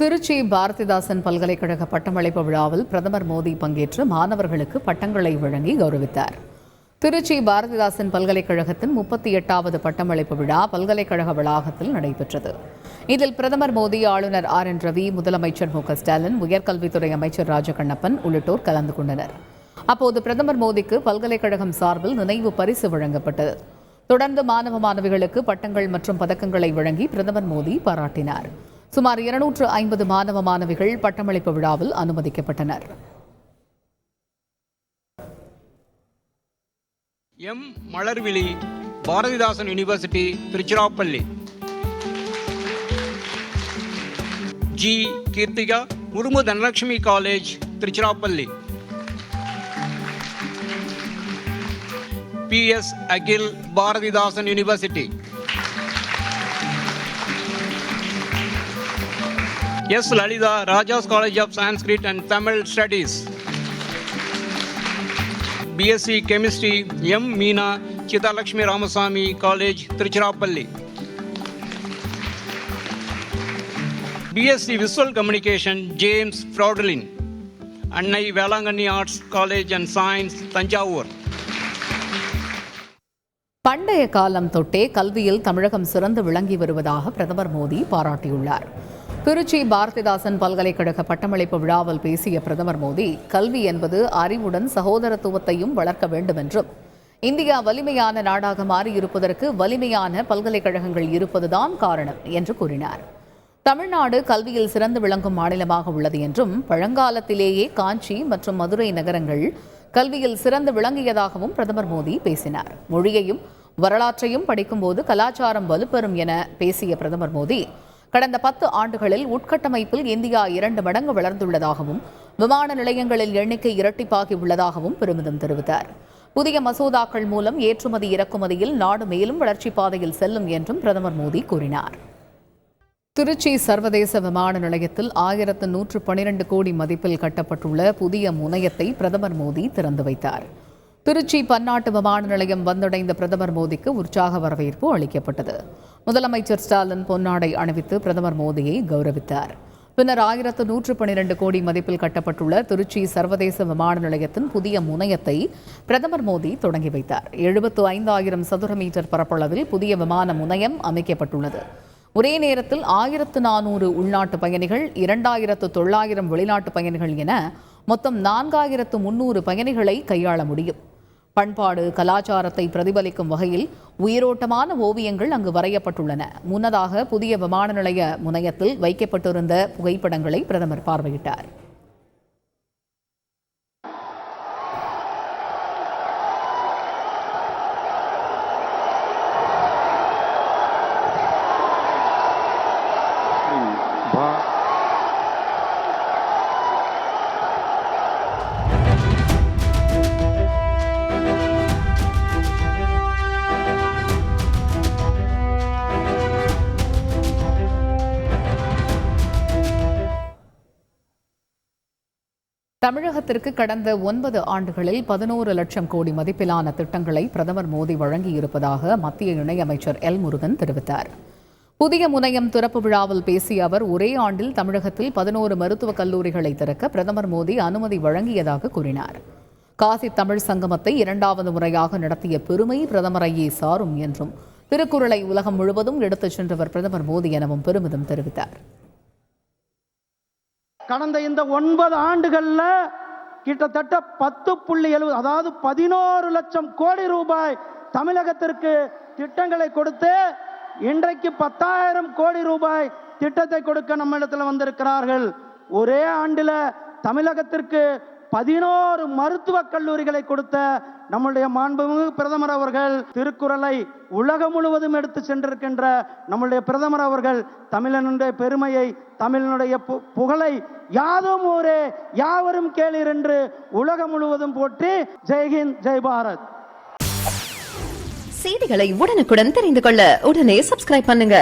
திருச்சி பாரதிதாசன் பல்கலைக்கழக பட்டமளிப்பு விழாவில் பிரதமர் மோடி பங்கேற்று மாணவர்களுக்கு பட்டங்களை வழங்கி கௌரவித்தார். திருச்சி பாரதிதாசன் பல்கலைக்கழகத்தின் முப்பத்தி எட்டாவது பட்டமளிப்பு விழா பல்கலைக்கழக வளாகத்தில் நடைபெற்றது. இதில் பிரதமர் மோடி ஆளுநர் ஆர் என் ரவி முதலமைச்சர் மு க ஸ்டாலின் உயர்கல்வித்துறை அமைச்சர் ராஜகண்ணப்பன் உள்ளிட்டோர் கலந்து கொண்டனர். அப்போது பிரதமர் மோடிக்கு பல்கலைக்கழகம் சார்பில் நினைவு பரிசு வழங்கப்பட்டது. தொடர்ந்து மாணவ மாணவிகளுக்கு பட்டங்கள் மற்றும் பதக்கங்களை வழங்கி பிரதமர் மோடி பாராட்டினார். சுமார் இருநூற்று ஐம்பது மாணவ மாணவிகள் பட்டமளிப்பு விழாவில் அனுமதிக்கப்பட்டனர். M. Malarvizhi Bharathidasan university Tiruchirappalli. G. Keerthika முருமு Dhanalakshmi college Tiruchirappalli. B. S. Akhil Bharathidasan university. S Lalitha Rajah's college of Sanskrit and Tamil studies BSc chemistry M Meena Seethalakshmi Ramasamy college Tiruchirappalli BSc visual communication James ஃப்ராடலின் Annai Velankanni arts college and science Thanjavur பண்டைய காலம் தொட்டே கல்வியில் தமிழகம் சிறந்து விளங்கி வருவதாக பிரதமர் மோடி பாராட்டியுள்ளார். திருச்சி பாரதிதாசன் பல்கலைக்கழக பட்டமளிப்பு விழாவில் பேசிய பிரதமர் மோடி கல்வி என்பது அறிவுடன் சகோதரத்துவத்தையும் வளர்க்க வேண்டும் என்றும் இந்தியா வலிமையான நாடாக மாறியிருப்பதற்கு வலிமையான பல்கலைக்கழகங்கள் இருப்பதுதான் காரணம் என்று கூறினார். தமிழ்நாடு கல்வியில் சிறந்து விளங்கும் மாநிலமாக உள்ளது என்றும் பழங்காலத்திலேயே காஞ்சி மற்றும் மதுரை நகரங்கள் கல்வியில் சிறந்து விளங்கியதாகவும் பிரதமர் மோடி பேசினார். மொழியையும் வரலாற்றையும் படிக்கும்போது கலாச்சாரம் வலுப்பெறும் என பேசிய பிரதமர் மோடி கடந்த பத்து ஆண்டுகளில் உட்கட்டமைப்பில் இந்தியா இரண்டு மடங்கு வளர்ந்துள்ளதாகவும் விமான நிலையங்களில் எண்ணிக்கை இரட்டிப்பாகி உள்ளதாகவும் பெருமிதம் தெரிவித்தார். புதிய மசோதாக்கள் மூலம் ஏற்றுமதி இறக்குமதியில் நாடு மேலும் வளர்ச்சிப் பாதையில் செல்லும் என்றும் பிரதமர் மோடி கூறினார். திருச்சி சர்வதேச விமான நிலையத்தில் ஆயிரத்து நூற்று பனிரெண்டு கோடி மதிப்பில் கட்டப்பட்டுள்ள புதிய முனையத்தை பிரதமர் மோடி திறந்து வைத்தார். திருச்சி பன்னாட்டு விமான நிலையம் வந்தடைந்த பிரதமர் மோடிக்கு உற்சாக வரவேற்பு அளிக்கப்பட்டது. முதலமைச்சர் ஸ்டாலின் பொன்னாடை அணிவித்து பிரதமர் மோடியை கௌரவித்தார். பின்னர் ஆயிரத்து நூற்று பனிரெண்டு கோடி மதிப்பில் கட்டப்பட்டுள்ள திருச்சி சர்வதேச விமான நிலையத்தின் புதிய முனையத்தை பிரதமர் மோடி தொடங்கி வைத்தார். எழுபத்து ஐந்தாயிரம் சதுர மீட்டர் பரப்பளவில் புதிய விமான முனையம் அமைக்கப்பட்டுள்ளது. ஒரே நேரத்தில் ஆயிரத்து நானூறு உள்நாட்டு பயணிகள் இரண்டாயிரத்து தொள்ளாயிரம் வெளிநாட்டு பயணிகள் என மொத்தம் நான்காயிரத்து முன்னூறு பயணிகளை கையாள முடியும். பண்பாடு கலாச்சாரத்தை பிரதிபலிக்கும் வகையில் உயிரோட்டமான ஓவியங்கள் அங்கு வரையப்பட்டுள்ளன. முன்னதாக புதிய விமான நிலைய முனையத்தில் வைக்கப்பட்டிருந்த புகைப்படங்களை பிரதமர் பார்வையிட்டார். தமிழகத்திற்கு கடந்த ஒன்பது ஆண்டுகளில் பதினோரு லட்சம் கோடி மதிப்பிலான திட்டங்களை பிரதமர் மோடி வழங்கியிருப்பதாக மத்திய இணையமைச்சர் எல் முருகன் தெரிவித்தார். புதிய முனையம் திறப்பு விழாவில் பேசிய அவர் ஒரே ஆண்டில் தமிழகத்தில் பதினோரு மருத்துவக் கல்லூரிகளை திறக்க பிரதமர் மோடி அனுமதி வழங்கியதாக கூறினார். காசி தமிழ் சங்கமத்தை இரண்டாவது முறையாக நடத்திய பெருமை பிரதமரையே சாரும் என்றும் திருக்குறளை உலகம் முழுவதும் எடுத்துச் சென்றவர் பிரதமர் மோடி எனவும் பெருமிதம் தெரிவித்தார். கடந்த இந்த ஒன்பது ஆண்டுகளில் கிட்டத்தட்ட பத்து புள்ளி எழுபது அதாவது பதினோரு லட்சம் கோடி ரூபாய் தமிழகத்திற்கு திட்டங்களை கொடுத்து இன்றைக்கு பத்தாயிரம் கோடி ரூபாய் திட்டத்தை கொடுக்க நம்ம இடத்துல வந்திருக்கிறார்கள். ஒரே ஆண்டில் தமிழகத்திற்கு பதினோரு மருத்துவக் கல்லூரிகளை கொடுத்த நம்முடைய மாண்புமிகு பிரதமர் அவர்கள் திருக்குறளை உலகம் முழுவதும் எடுத்து சென்றிருக்கின்ற நம்முடைய பிரதமர் அவர்கள் தமிழனுடைய பெருமையை தமிழனுடைய பு- புகழை யாதும் ஊரே யாவரும் கேளீர் என்று உலகம் முழுவதும் போற்றி ஜெய்ஹிந்த் ஜெய் பாரத். செய்திகளை உடனுக்குடன் தெரிந்து கொள்ள உடனே சப்ஸ்கிரைப் பண்ணுங்க.